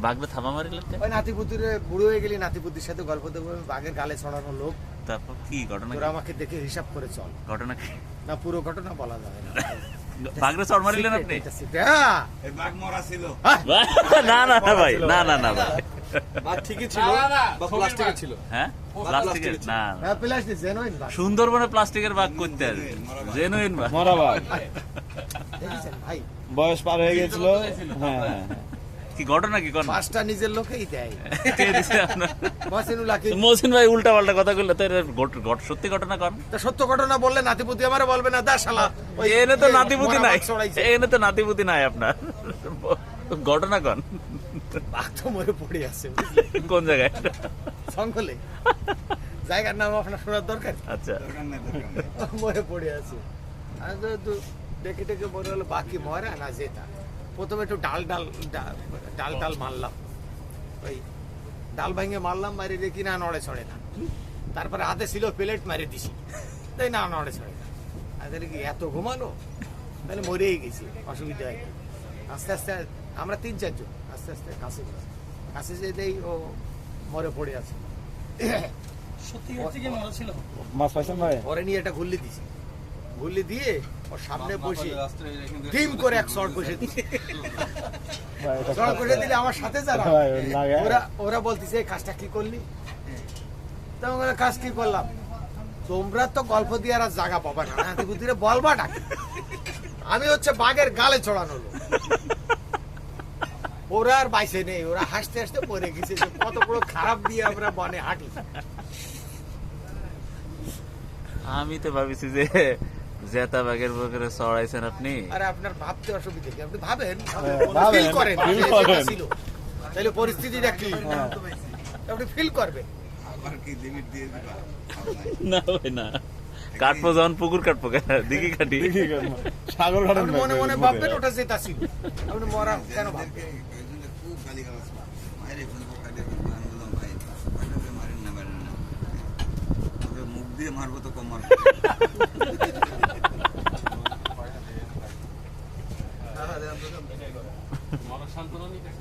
বাঘরে থামা মারিলেন কেন? ওই নাতিপুতির বুড়ো হয়ে গেলি নাতিপুতির সাথে গল্প দেবো বাঘের গালে ছড়ানো লোক। তারপর কি ঘটনা তোরা আমাকে দেখে হিসাব করে চল। ঘটনা কি? না পুরো ঘটনা বলা যাবে না। বাঘরে চড় মারিলেন আপনি? এটা secret, হ্যাঁ। এই বাঘ মরা ছিল। না না না ভাই না না না ভাই। বাঘ ঠিকই ছিল বা প্লাস্টিকের ছিল। হ্যাঁ? প্লাস্টিকের না না। হ্যাঁ, প্লাস্টিক genuine বাঘ। সুন্দরবনে প্লাস্টিকের বাঘ করতে আসবে। জেনুইন মরা বাঘ। বয়স পার হয়ে গেছিল। হ্যাঁ হ্যাঁ। কি ঘটনা কি? কোন? পাঁচটা নিজের লোকেই দেয়। মহসিন ভাই উল্টা পাল্টা কথা কইলে তো ঘট- ঘট- সত্যি ঘটনা কন? তা সত্য ঘটনা বললে নাতিপুতি আমারে বলবে না দা শালা এনে তো নাতিপুতি নাই। এনে তো নাতিপুতি নাই আপনার। ঘটনা কন? বাঘ তো মরে পড়ে আছে কোন জায়গায়? জঙ্গলে। জায়গার নাম আপনার শোনার দরকার আচ্ছা। দরকার নাই দরকার নাই। মরে পড়ে আছে। দেখে দেখে মনে হলো বাকি মরা না যেটা প্রথমে একটু ডাল ডাল ডাল ডাল মারলাম। ওই ডাল ভাঙে মারলাম মারি দেখি না নড়ে ছড়ে না। তারপরে হাতে ছিল প্লেট মারি দিছি। তাই না নড়ে ছড়ে না। আর কি এত ঘুমানো তাহলে মরেই গেছি অসুবিধা হয় আস্তে আস্তে আমরা তিন চারজন আস্তে আস্তে কাছে। কাছে যেতেই ও মরে পড়ে আছে। সত্যি মাছ পাইছেন ভাই? পরে নিয়ে এটা ঘুরলি দিছি। ঘুরলি দিয়ে ওর সামনে বসে টিম করে এক শর্ট বসে দিছি শর্ট বসে দিলে আমার সাথে যারা। ওরা ওরা বলতিছে "এই কাজটা কি করলি? তো আমি কাজ কি করলাম? তোমরা তো গল্প দিয়ে আর জায়গা পাবা না বুদ্ধিরে বলবা ডাকে আমি হচ্ছে বাঘের গালে চড়ানো লোক। ওরা আর বাইসে নেই ওরা হাসতে হাসতে পড়ে গেছে যে কত বড় খারাপ দিয়ে আমরা বনে হাঁটি আমি তো ভাবিছি যে জেতা বাঘের বগরে চড়াইছেন আপনি? আরে আপনার ভাবতে অসুবিধা কি? আপনি ভাবেন? হ্যাঁ, ফিল করেন feel যে যেটা করেন। ছিল। তাহলে পরিস্থিতিটা কি? হ্যাঁ। আপনি ফিল করবেন। আবার কি লিমিট দিয়ে দিবা? না ভাই না। কাটবো যখন পুকুর কাটবো কেন? দিঘি কাটি। সাগর মনে মনে ভাববেন ওটা যেটা ছিল। আপনি মরা কেন ভাববেন? খুব। মাইরে ফেলব, ফেলব। ভাই, মারেন না, মারেন না। মুখ দিয়ে মারবো তো কম মারবো। まだシャンプー飲みたい